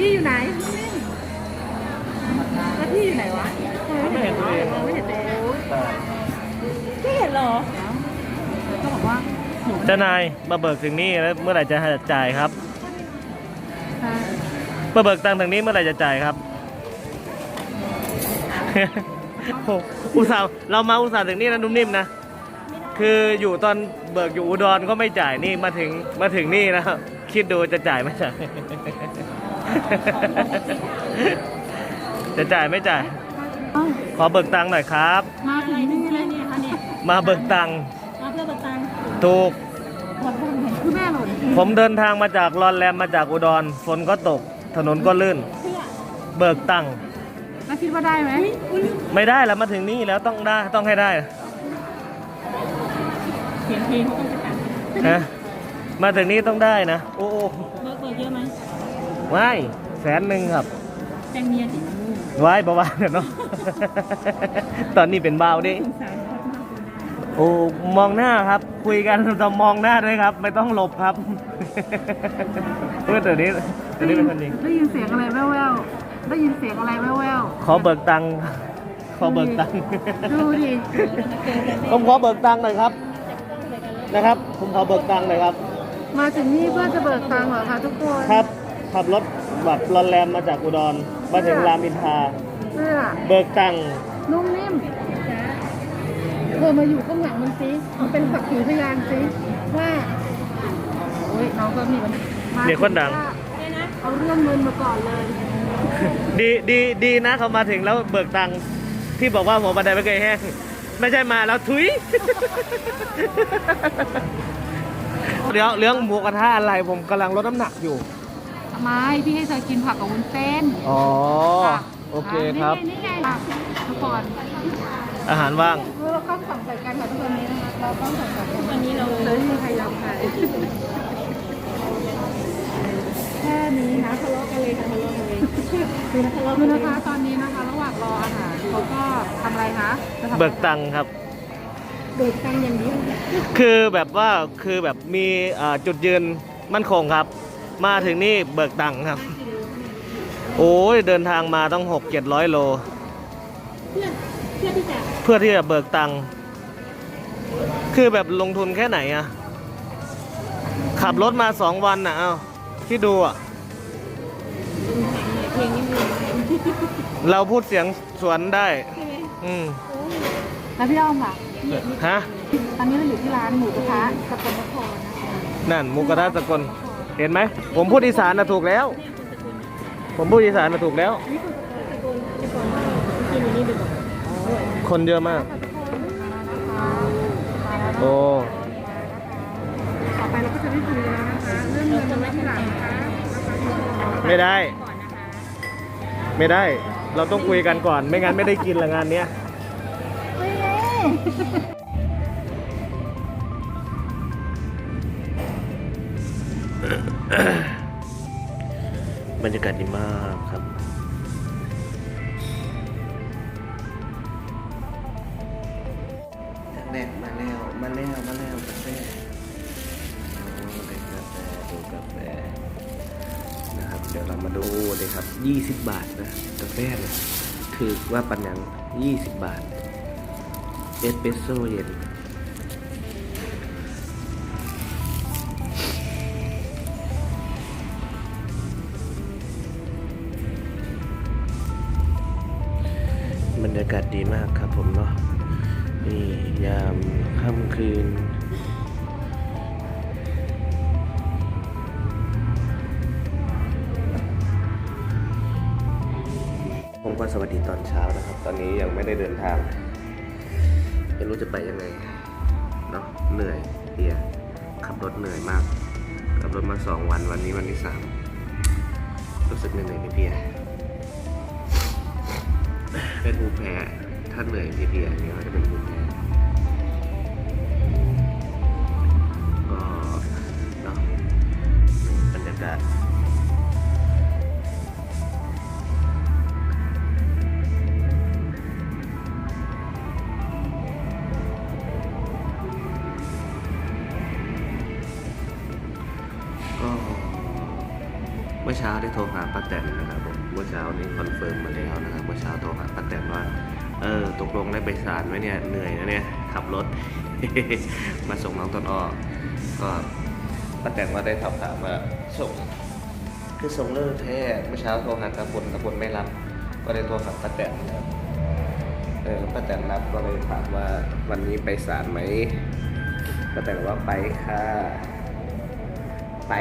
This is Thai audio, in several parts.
นิ่มแล้วพี่อยู่ไหนวะทำไม่เห็นตัวเองไม่เห็นตัวเองพี่เห็นเหรอก็บอกว่าหนูเจ้านายมาเบิกถึงนี่แล้วเมื่อไหร่จะจ่ายครับมาเบิกตังค์ถึงนี้เมื่อไหร่จะจ่ายครับโอ้อุตส่าห์เรามาอุตส่าห์ถึงนี่นะนุ่มนิ่มนะคืออยู่ตอนเบิกอยู่อุดรก็ไม่จ่ายนี่มาถึงมาถึงนี่นะคิ ดดูจะจ่ายไม่จ่าย จะจ่ายไม่จ่ายขอเบิกตังค์หน่อยครับ มาถึงนี่เลยเนี่ยค่ะเนี่ยมาเบิกตังค์มาเพื่อประตังถูกคือแม่หล่นผมเดินทางมาจากรอนแรมมาจากอุดร ฝนก็ตก ถนนก็ลื่น เพื่อเบิกตังค์แล้วคิดว่าได้ไหมไม่ได้แล้วมาถึงนี่แล้วต้องได้ต้องให้ได้เสียงเพลงเขาต้องประกันฮะ มาถึงนี่ต้องได้นะโอ้โอ้เบิกเบิกเยอะไหมว้ายแสนหนึ่งครับแจงเมียสิว้ายประวาเนาะ ตอนนี้เป็นเบาวดิสงสารเขามากเลยโอ้ มองหน้าครับ คุยกันต้องมองหน้าด้วยครับ ไม่ต้องหลบครับ เพื่อตัวนี้ตัวนี้เป็นคนจริงได้ยินเสียงอะไรแว่วๆ ได้ยินเสียงอะไรแว่วขอเบิกตังค์ ขอเบิกตังค์ๆดูดิผมขอเบิกตังค์หน่อยครับ นะครับ ผมขอเบิกตังค์หน่อยครับ มาถึงนี่เพื่อจะเบิกตังค์เหรอคะทุกคนครับขับรถแบบรอนแรมมาจากอุดรมาถึงรามอินทราเพื่อเบิกตังค์นุ่มนิ่มเธอมาอยู่ข้างหลังมันสิมันเป็นสักขีพยานสิว่าโอ้ยน้องก็มีปัญหามาเดี๋ยวคนดัง เอาเรื่องเงินมาก่อนเลยดีดีดีนะเขามาถึงแล้วเบิกตังค์ที่บอกว่าหัวบันไดไม่เคยแห้งไม่ใช่มาแล้วทุย เดี๋ยวเรื่องหมูกระทะอะไรผมกำลังลดน้ำหนักอยู่ไม่พี่ให้เธอกินผักกับวุ้นเส้นอ๋อ ค่ะโอเคครับ นี่ไงนี่ไงทุกคนอาหารว่าง เราต้องสั่งใส่กันค่ะทุกวันนี้นะคะเราต้องสั่งใส่กันวันนี้เราเลยมีใครยอมใครแค่นี้นะทะเลาะกันเลยค่ะทะเลาะกันเลยคือทะเลาะกันนะคะตอนนี้นะคะ ระหว่างรออาหารเขาก็ทำอะไรคะจะทำอะไรเบิกตังค์ครับ เบิกตังค์อย่างเดียวคือแบบว่าคือแบบมีเอ่อจุดยืนมั่นคงครับ มาถึงนี่เบิกตังค์ครับ โอ้ยเดินทางมาต้องหกเจ็ดร้อยโล เพื่อเพื่อที่จะเพื่อที่จะเบิกตังค์คือแบบลงทุนแค่ไหนอะขับรถมาสองวันน่ะเอาที่ดูอะเพลงนี้มีเราพูดเสียงสวนได้ใช่ไหมอืม แล้วพี่อ้อมค่ะ ฮะ ตอนนี้เราอยู่ที่ร้านหมูกระทะสกลนครนะคะนั่นหมุกระทะสกล เห็นไหม ผมพูดอีสานนะถูกแล้ว ผมพูดอีสานนะถูกแล้ว นี่คือสกลสกลสกลที่นี่เป็นแบบคนเยอะมาก โอ้ ต่อไปเราก็จะไม่คุยแล้วนะคะเรื่องเงินจะไว้ที่หลังนะคะไม่ได้ ไม่ได้ เราต้องคุยกันก่อน ไม่งั้นไม่ได้กินละงานเนี้ยไม่แน่ บรรยากาศดีมากครับ แรกมาแล้ว มาแล้ว มาแล้วกาแฟโอ้ได้กาแฟดูกาแฟนะครับ เดี๋ยวเรามาดูเลยครับ 20 บาทนะ กาแฟเนี่ยคือว่าปันยัง20 บาท เอสเปรสโซ่เย็นบรรยากาศดีมากครับผมเนาะนี่ยามค่ำคืน ผมก็สวัสดีตอนเช้านะครับ ตอนนี้ยังไม่ได้เดินทาง ไม่รู้จะไปยังไงเนาะเหนื่อยเพลียขับรถเหนื่อยมาก ขับรถมาสองวันวันนี้วันที่สามรู้สึกเหนื่อยเพลียเป็นภูมิแพ้ถ้าเหนื่อยเพลียอย่างเงี้ยก็จะเป็นภู มื่อเช้าได้โทรหาป้าแตนนะครับผมเมื่อเช้านี้คอนเฟิร์มมาแล้วนะครับเมื่อเช้าโทรหาป้าแตนว่าเออตกลงได้ไปศาลไหมเนี่ยเหนื่อยนะเนี่ยขับรถ มาส่งน้องต้นออกก็ป้าแตนว่าได้สอบถามว่าส่งคือส่งเลิกแท้เมื่อเช้าโทรหาตะบุญตะบุญไม่รับ ก็ได้โทรหาป้าแตนนะครับเออป้าแตนรับก็เลยถามว่าวันนี้ไปศาลไหมป้าแตนบอกว่าไปค่ะไป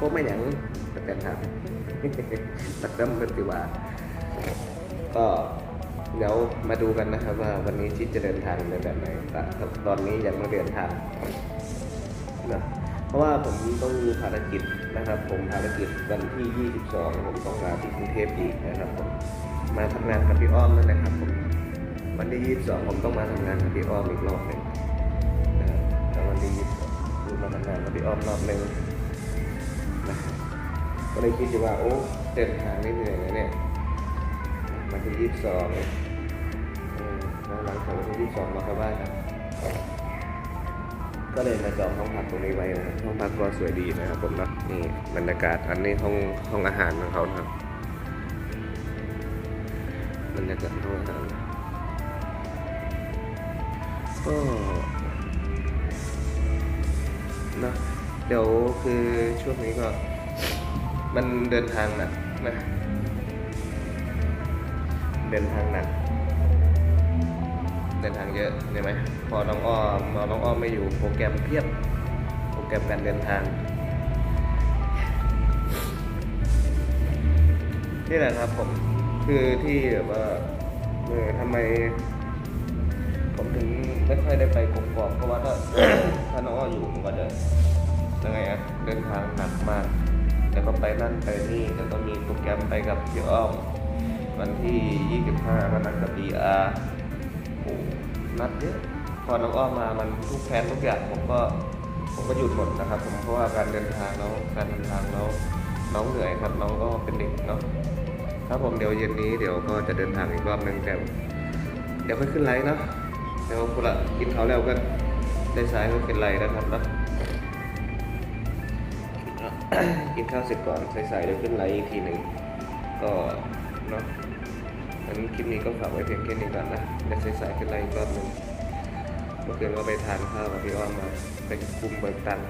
ก็ไม่หยังป้าแตนถามตัดเริ่มเป็นติว่า ก็เดี๋ยวมาดูกันนะครับว่าวันนี้ชิดจะเดินทางในแบบไหนแต่ตอนนี้ยังไม่เดินทางนะเพราะว่าผมต้องมีภารกิจนะครับ ผมภารกิจวันที่ 22 ผมต้องมาที่กรุงเทพอีกนะครับผมมาทำงานกับพี่อ้อมนั่นแหละครับผมวันที่ 22 ผมต้องมาทำงานกับพี่อ้อมอีกรอบหนึ่งนะแล้ววันที่22คือมาทำงานกับพี่อ้อมรอบหนึ่ง ก็เลยคิดอยู่ว่าโอ้เดินทางนี่เหนื่อยนะเนี่ยวันที่ยี่สิบสองแล้วหลังจากวันที่ยี่สิบสองเราเข้าบ้านครับก็เลยมาจองห้องพักตรงนี้ไว้นะห้องพักก็สวยดีนะครับผมเนาะนี่บรรยากาศอันนี้ห้องห้องอาหารของเขานะครับบรรยากาศห้องอาหารก็นะเดี๋ยวคือช่วงนี้ก็ มันเดินทางหนักนะเดินทางหนัก เดินทางเยอะใช่ไหมพอน้องอ้อมอน้องอ้อมไม่อยู่โปรแกรมเพียบ โปรแกรมการเดินทางนี่แหละครับผมคือที่แบบว่าเออทำไม ผมถึงไม่ค่อยได้ไปกกอกเพราะว่าถ้าถ้าน้องอ้ออยู่ผมก็จะยังไงอะเดินทางหนักมาก แล้วก็ไปนั่นไปนี่แล้วก็มีโปรแกรมไปกับพี่อ้อมวันที่ 25ก็นัดกับ DR โอ้นัดเยอะพอน้องอ้อมมามันทุกแผนทุกอย่างผมก็ผมก็หยุดหมดนะครับ ผมเพราะว่าการเดินทางแล้วการเดินทางแล้วน้องเหนื่อยครับน้องก็เป็นเด็กเนาะครับผมเดี๋ยวเย็นนี้เดี๋ยวก็จะเดินทางอีกรอบหนึงแต่เดี๋ยวค่อยขึ้นไลน์เนาะเดี๋ยวคุณละกินเขาวแล้วก็ได้สายก็ขึ้นไลน์นะครับเนาะ กินข้าวเสร็จก่อนใส่ๆเดี๋ยวขึ้นไลน์อีกทีหนึ่งก็เนาะอันนี้คลิปนี้ก็ฝากไว้เพียงแค่นี้ก่อนนะเดี๋ยวใส่ๆขึ้นไลน์อีกรอบหนึ่งเมื่อคืนก็ไปทานข้าวกับพี่อ้อมมาไปคุมเบิกตังค์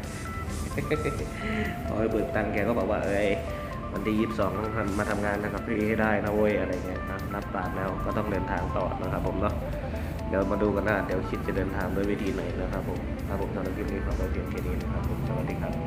พอไปเบิกตังค์แกก็บอกว่าเอ้ยวันที่ยี่สิบสองต้องมาทำงานนะครับพี่ให้ได้นะเว้ยอะไรเงี้ยนะรับปากแล้วก็ต้องเดินทางต่อนะครับผมเนาะเดี๋ยวมาดูกันนะเดี๋ยวคิดจะเดินทางด้วยวิธีไหนนะครับผมถ้าผมทำคลิปนี้ขอไว้เพียงแค่นี้นะครับผมสวัสดีครับ